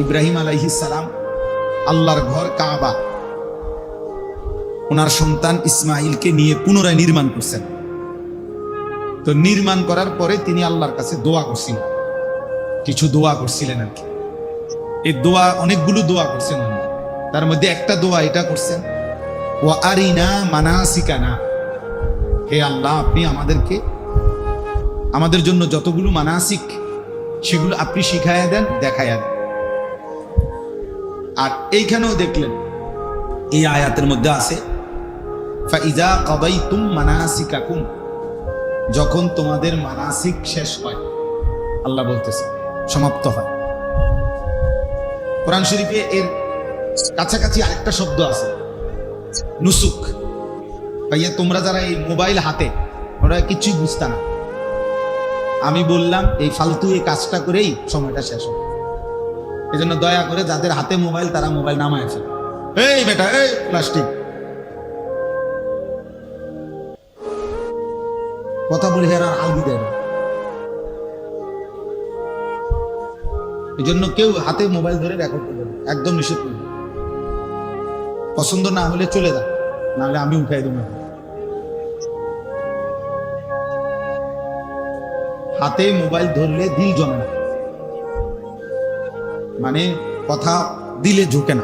ইব্রাহিম সালাম আল্লাহর ঘর কাবা। ওনার সন্তান ইসমাইলকে নিয়ে পুনরায় নির্মাণ করছেন। তো নির্মাণ করার পরে তিনি আল্লাহর কাছে দোয়া করছিলেন। কিছু দোয়া করছিলেন আর কি। এই দোয়া, অনেকগুলো দোয়া করছেন উনি। তার মধ্যে একটা দোয়া এটা করছেন ও আরিনা মানাসিকানা। হে আল্লাহ, আপনি আমাদেরকে, আমাদের জন্য যতগুলো মানাসিক, সেগুলো আপনি শিখাইয়া দেন, দেখাইয়া দেন। আর এইখানেও দেখলেন। এই আয়াতের মধ্যে আছে, ফাইজা কদাইতুম মানাসিকাকুম যখন তোমাদের মানাসিক শেষ হয়, আল্লাহ বলতেছে, সমাপ্ত হয়। কোরআন শরীফে এর কাছাকাছি আরেকটা শব্দ আছে, নুসুক। ভাইয়া, তোমরা যারা এই মোবাইল হাতে, ওরা কিছুই বুঝতা না। আমি বললাম, এই ফালতু এই কাজটা করেই সময়টা শেষ হবে। এই জন্য দয়া করে যাদের হাতে মোবাইল, তারা মোবাইল নামায় ফেলে এই বেটা, এই প্লাস্টিক। কথা বলে হেরা আলগি দেয় না। এই জন্য কেউ হাতে মোবাইল ধরে রেকর্ড করবে না। একদম নিষেধ করবে পছন্দ না হলে চলে যা, নাহলে আমি উঠাই দেবো। হাতে মোবাইল ধরলে দিল জমে না। মানে কথা দিলে ঝুঁকে না।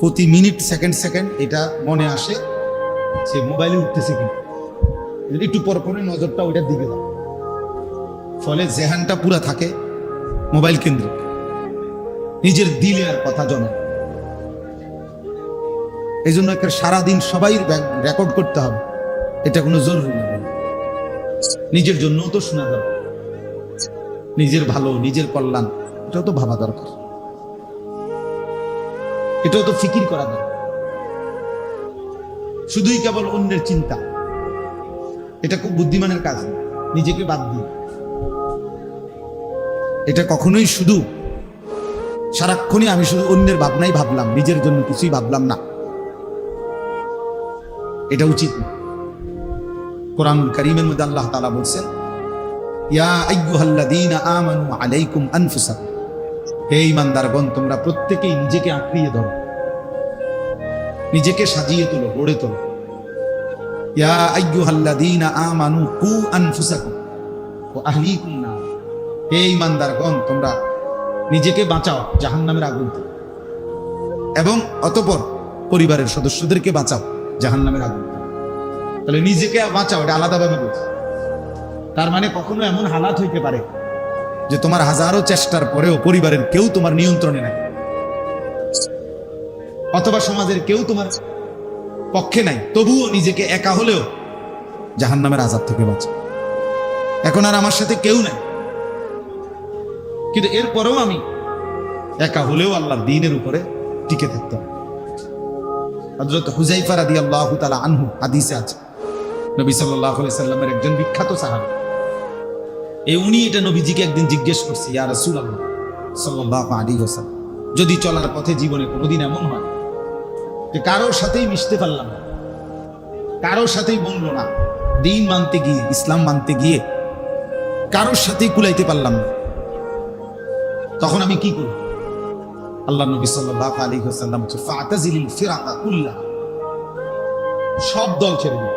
প্রতি মিনিট, সেকেন্ড সেকেন্ড এটা মনে আসে সে মোবাইলে উঠতেছে কি একটু পর পরে নজরটা ওইটার দিকে দাও ফলে জেহানটা পুরা থাকে মোবাইল কেন্দ্রিক। নিজের দিলে আর কথা জমে এই জন্য একটা সারাদিন সবাই রেকর্ড করতে হবে। এটা কোনো জরুরি না। নিজের জন্যও তো শোনা দরকার। নিজের ভালো, নিজের কল্যাণ। এটাও তো ভাবা দরকার। এটাও তো ফিকির করা দরকার। শুধুই কেবল অন্যের চিন্তা। এটা খুব বুদ্ধিমানের কাজ। নিজেকে বাদ দিয়ে এটা কখনোই শুধু সারাক্ষণই আমি শুধু অন্যের ভাবনাই ভাবলাম, নিজের জন্য কিছুই ভাবলাম না। এটা উচিত কোরআন করিমের মধ্যে আল্লাহ তাআলা বলছেন, ইয়া আইয়ুহাল্লাযীনা আমানু আলাইকুম আনফুসাকুম। হে ঈমানদারগণ তোমরা প্রত্যেকেই নিজেকে আঁকড়িয়ে ধরো। নিজেকে সাজিয়ে তোলো, গড়ে তোলো। ইয়া আইয়ুহাল্লাযীনা আমানু কু আনফুসাকুম ওয়া আহলিকুম নার। হে ঈমানদারগণ তোমরা নিজেকে বাঁচাও, জাহান্নামের আগুন থেকে। এবং অতঃপর পরিবারের সদস্যদেরকে বাঁচাও, জাহান্নামের আগুন তাহলে নিজেকে বাঁচাও, এটা আলাদাভাবে বলছে। তার মানে কখনো এমন হালাত হইতে পারে যে তোমার হাজারো চেষ্টার পরেও পরিবারের কেউ তোমার নিয়ন্ত্রণে নাই। অথবা সমাজের কেউ তোমার পক্ষে নাই, তবুও নিজেকে একা হলেও জাহান্নামের আজাদ থেকে বাঁচো। এখন আর আমার সাথে কেউ নাই। কিন্তু এরপরেও আমি একা হলেও আল্লাহর দিনের উপরে টিকে থাকতাম। হজরত হুজাইফা রাদি আল্লাহ তালা আনহু হাদিসে আছে। নবী সাল্লাহ সাল্লামের একজন বিখ্যাত সাহাবি। এই উনি এটা নবীজিকে একদিন জিজ্ঞেস করছে, ইয়া রাসূল আল্লাহ সাল্লাহ আলী হোসেন যদি চলার পথে জীবনে কোনোদিন এমন হয় যে কারোর সাথেই মিশতে পারলাম না, কারোর সাথেই বলল না, দিন মানতে গিয়ে, ইসলাম মানতে গিয়ে কারোর সাথেই কুলাইতে পারলাম না, তখন আমি কি করব? আল্লাহ নবী সাল্লাল্লাহু আলাইহি ওয়াসাল্লাম বলছে, ফাতাজিলিল ফিরাকা কুল্লাহ। সব দল ছেড়ে দিও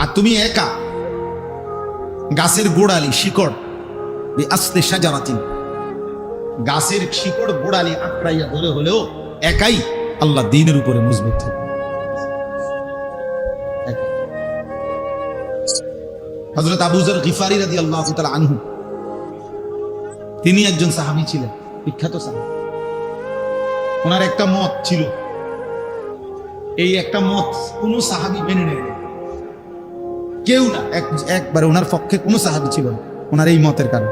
আর তুমি একা গাছের গোড়ালি শিকড় বি আসলে সাজারাতিন। গাছের শিকড় গোড়ালি আঁকড়াইয়া ধরে হলেও একাই আল্লাহ দিনের উপরে মজবুত থাকে। হজরত আবুজর গিফারি রাদি আল্লাহ আনহু, তিনি একজন সাহাবি ছিলেন, বিখ্যাত সাহাবি। ওনার একটা মত ছিল, এই একটা মত কোন সাহাবি মেনে নেয়। কেউ না, এক- একবারে ওনার পক্ষে কোনো সাহাবি ছিল না, ওনার এই মতের কারণে।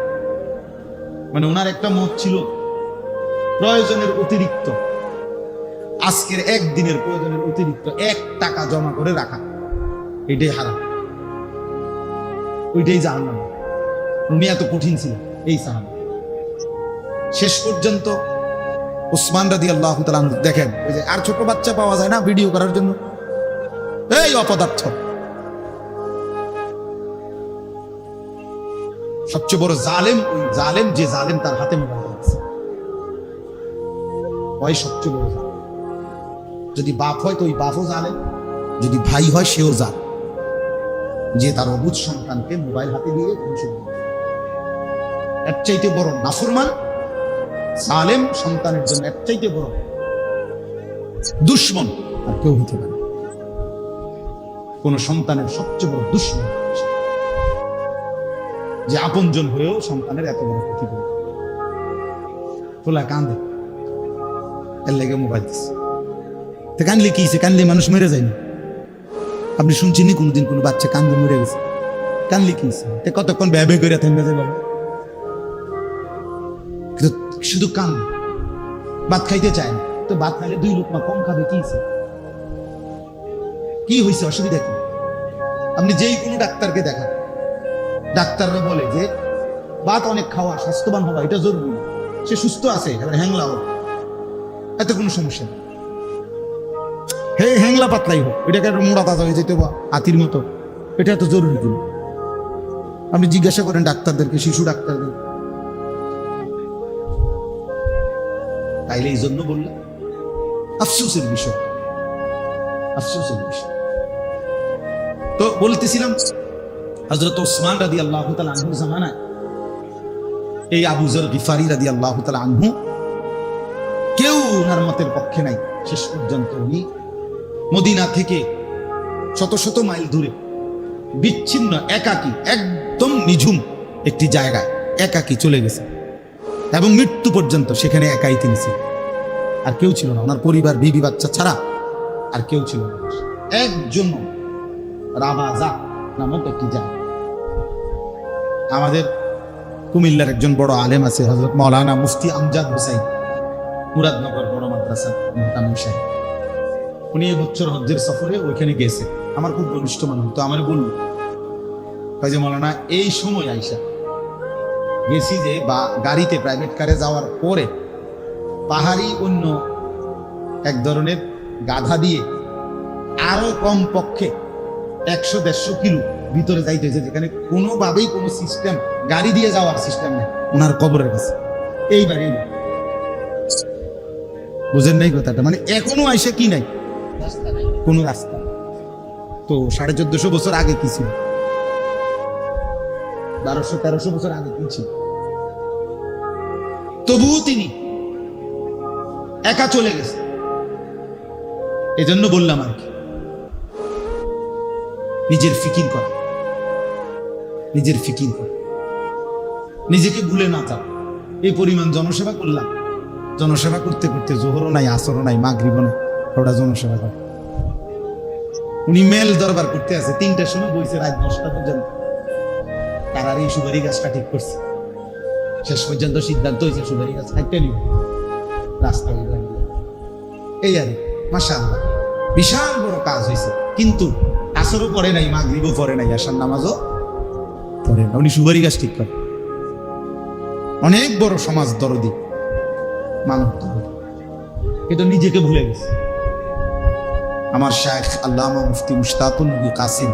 মানে ওনার একটা মত ছিল প্রয়োজনের অতিরিক্ত, আজকের একদিনের প্রয়োজনের অতিরিক্ত এক টাকা জমা করে রাখা, এটাই হারাম। ওইটাই জাহান্নাম। উনি এত কঠিন ছিল এই সাহাবি। শেষ পর্যন্ত উসমান রাদি আল্লাহ দেখেন যে আর ছোট বাচ্চা পাওয়া যায় না ভিডিও করার জন্য? এই অপদার্থ। সবচেয়ে বড় জালেম, ওই জালেম যে জালেম তার হাতে মোবাইল আছে হয় সবচেয়ে বড় জাল যদি বাপ হয় তো ওই বাপও জানে যদি ভাই হয় সেও জাল যে তার অবুধ সন্তানকে মোবাইল হাতে দিয়ে ধ্বংস করে এর চাইতে বড় নাফরমান সালেম সন্তানের জন্য এর চাইতে বড় দুশ্মন আর কেউ হতে পারে কোন সন্তানের সবচেয়ে বড় দুশ্মন যে আপনজন হয়েও সন্তানের এত বড় ক্ষতি করে। তোলা কান্দে। এর লেগে মোবাইল দিচ্ছে তো কানলে কি? কানলে মানুষ মেরে যায়নি আপনি শুনছেন নি কোনোদিন কোনো বাচ্চা কান্দে মরে গেছে। কানলে কি? তে কতক্ষণ ব্যয় করে থেমে যায় বাবা। কিন্তু শুধু কান ভাত খাইতে চায় না। তো ভাত খাইলে দুই লোক কম খাবে, কি? কি হয়েছে অসুবিধা কি? আপনি যেই কোনো ডাক্তারকে দেখান। ডাক্তাররা বলে যে ভাত অনেক খাওয়া, স্বাস্থ্যবান হওয়া, এটা জরুরি। সে সুস্থ আছে, এবার হ্যাংলা হোক। এত কোনো সমস্যা নেই। হে হ্যাংলা পাতলাই হোক, এটাকে একটা মোড়া তাজা হয়ে যেতে বা হাতির মতো। এটা এত জরুরি কিন্তু আপনি জিজ্ঞাসা করেন ডাক্তারদেরকে, শিশু ডাক্তারদের। তাইলে এই জন্য বললাম, আফসোসের বিষয়। আফসোসের বিষয়। তো বলতেছিলাম হজরত ওসমান রাদি আল্লাহ আনহু জামানায়। এই আবু জর গিফারি রাদি আল্লাহ আনহু, কেউ ওনার মতের পক্ষে নাই। শেষ পর্যন্ত উনি মদিনা থেকে শত শত মাইল দূরে, বিচ্ছিন্ন, একাকী, একদম নিঝুম একটি জায়গায় একাকি চলে গেছে। এবং মৃত্যু পর্যন্ত সেখানে একাই তিনি ছিলেন। আর কেউ ছিল না। ওনার পরিবার, বিবি, বাচ্চা ছাড়া আর কেউ ছিল না। একজন রাবাজা নামক একটি জায়গা আমাদের কুমিল্লার একজন বড় আলেম আছে হজরত মৌলানা মুফতি আমজাদ হুসাইন, মুরাদনগর বড় মাদ্রাসা মোহতামিম সাহেব। উনি এই বছর হজ্জের সফরে ওইখানে গেছে। আমার খুব ঘনিষ্ঠ মানুষ তো আমার বলল যে, মৌলানা, এই সময় আইসা গেছি যে বা গাড়িতে প্রাইভেট কারে যাওয়ার পরে পাহাড়ি অন্য এক ধরনের গাধা দিয়ে আরও কম পক্ষে একশো দেড়শো কিলো ভিতরে যাইতে হয়েছে, যেখানে কোনোভাবেই কোনো সিস্টেম গাড়ি দিয়ে যাওয়ার সিস্টেম নেই, ওনার কবরের কাছে। এইবার এই বুঝেন নাই কথাটা? মানে এখনও আইসে কি নাই? কোনো রাস্তা তো সাড়ে চোদ্দশো বছর আগে কি ছিল? বারোশো, তেরোশো বছর আগে কি ছিল? তবুও তিনি একা চলে গেছে। এজন্য বললাম আর কি নিজের ফিকির করা। নিজের ফিকির করা। নিজেকে ভুলে না যাও এই পরিমাণ জনসেবা করলাম। জনসেবা করতে করতে জোহরও নাই, আসরও নাই, মাগরিবও নাই, ওটা জনসেবা করে। উনি মেল দরবার করতে আছে, তিনটার সময় বইছে রাত দশটা পর্যন্ত। তার আর এই সুপারি গাছটা ঠিক করছে। শেষ পর্যন্ত সিদ্ধান্ত হয়েছে সুপারি গাছ কাটতে নিব। রাস্তা এই আর মাসা বিশাল বড় কাজ হয়েছে। কিন্তু আসরও পড়ে নাই, মাগরিবও পড়ে নাই, আসার নামাজও পড়ে না উনি সুপারি গাছ ঠিক করে অনেক বড় সমাজ দরদি, মানব দরদি। কিন্তু নিজেকে ভুলে গেছে। আমার শায়েখ আল্লামা মুফতি মুশতাকুল কাসিম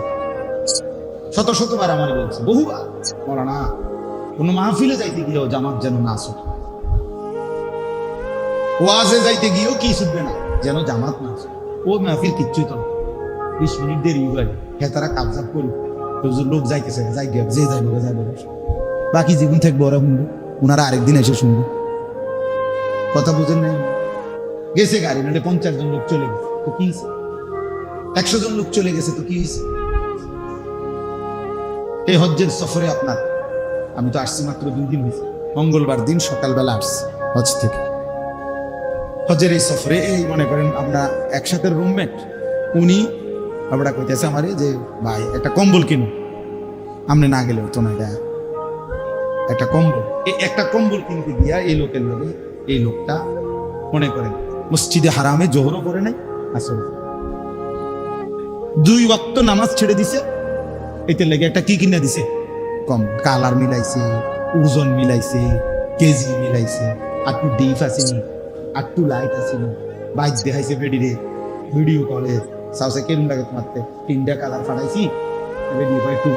শত শতবার আমার বলছে, বহুবার বলা না কোনো মাহফিলে যাইতে গিয়েও জামাত যেন না আসুক ওয়াজে যাইতে গিয়েও কি শুনবে না, যেন জামাত না আসুক ও মাহফিল কিচ্ছুই তো না। বিশ মিনিট দেরি হয়ে হ্যাঁ তারা কাবজাব হুজুর লোক যাইতেছে, যাই গিয়ে, যে যাইবে যাইবে বাকি জীবন থাকবে ওরা শুনবে ওনারা আরেকদিন এসে শুনবে। কথা বুঝেন নাই? গেছে গাড়ি, নাহলে পঞ্চাশ জন লোক চলে গেছে। তো কি? একশো জন লোক চলে গেছে, তো কি হয়েছে এই হজ্জের সফরে আপনার, আমি তো আসছি মাত্র দুই দিন হয়েছে মঙ্গলবার দিন সকালবেলা আসছি, হজ থেকে। হজের এই সফরে, এই মনে করেন আমরা একসাথে রুমমেট উনি আমরা কইতেছে আমারে যে, ভাই, একটা কম্বল কিনুন আপনি না গেলে হতো না, এটা একটা কম্বল। এই একটা কম্বল কিনতে গিয়া এই লোকের লোকে এই লোকটা মনে করেন, মসজিদে হারামে জোহরও করে নাই আসলে দুই ওয়াক্ত নামাজ ছেড়ে দিছে, এতে লেগে একটা কি কিনে দিছে? কম, কালার মিলাইছে, ওজন মিলাইছে, কেজি মিলাইছে আটটু ডিপ আসেনি আটটু লাইট আসেনি বাইক দেখাইছে ভিডিও কলে। সাউসে তিনটা কালার ফাটাইছি একটু।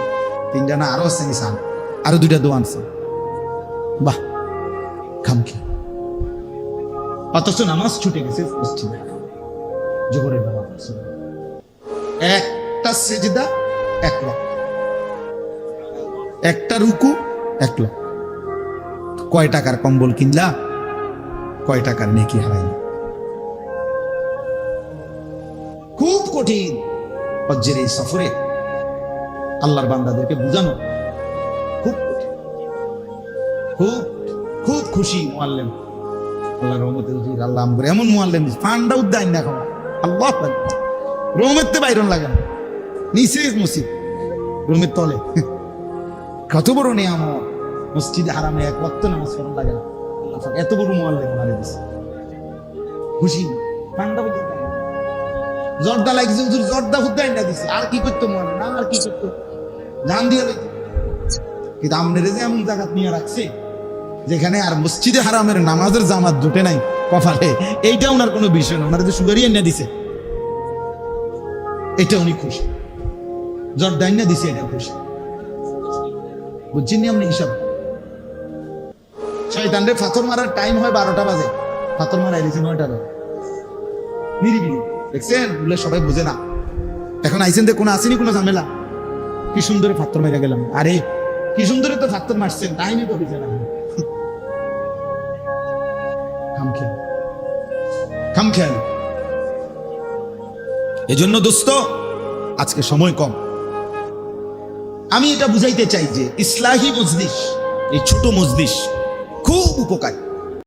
তিনটা না, আরও আসছে দুইটা আছে বাহ খামখি। একটা সেজদা, এক লাখ একটা রুকু, এক লাখ কয় টাকার কম্বল কিনলা? কয় টাকার নেকি হারাইলা? কঠিন। হজ্জের এই সফরে আল্লাহর বান্দাদেরকে বুঝানো খুব খুব খুব খুশি মোয়াল্লেম। আল্লাহ রহমতে আল্লাহ আমগরে এমন মোয়াল্লেম ফান্ডা বাইরন লাগে না। নিচে মসজিদ। রুমের তলে। কত বড় নিয়ামত। মসজিদে হারামে এক ওয়াক্ত নামাজ লাগে না। এত বড় মোয়াল্লেম মারে দিছে। খুশি। উদ্যান জর্দা লাগছে, হুজুর, জর্দা হুদ্দাই না দিছে। আর কি করতো মনে না? আর কি করতো? জান দিয়ে লইতো। কিন্তু আমনের যে এমন জায়গা নিয়ে রাখছে, যেখানে আর মসজিদে হারামের নামাজের জামাত জুটে নাই কপালে, এইটা ওনার কোনো বিষয় না। ওনার যে সুগারি এনে দিছে, এটা উনি খুশি। জর্দা এনে দিছে, এটা খুশি। বুঝছেন আপনি হিসাব? শয়তান রে ফাথর মারার টাইম হয় বারোটা বাজে। ফাথর মারা এলিছে নয়টা বাজে। নিরিবিলি। দেখছেন? বলে সবাই বুঝে না। এখন আইসেন কোনো আসেনি কোনো ঝামেলা। কি সুন্দরে ফাত্তর মেরে গেলাম। আরে, কি সুন্দরে তো ফাত্তর মারছেন টাইমই তো না এজন্য দোস্ত, আজকে সময় কম। আমি এটা বুঝাইতে চাই যে ইসলাহি মজলিস, এই ছোট মজলিস খুব উপকারী।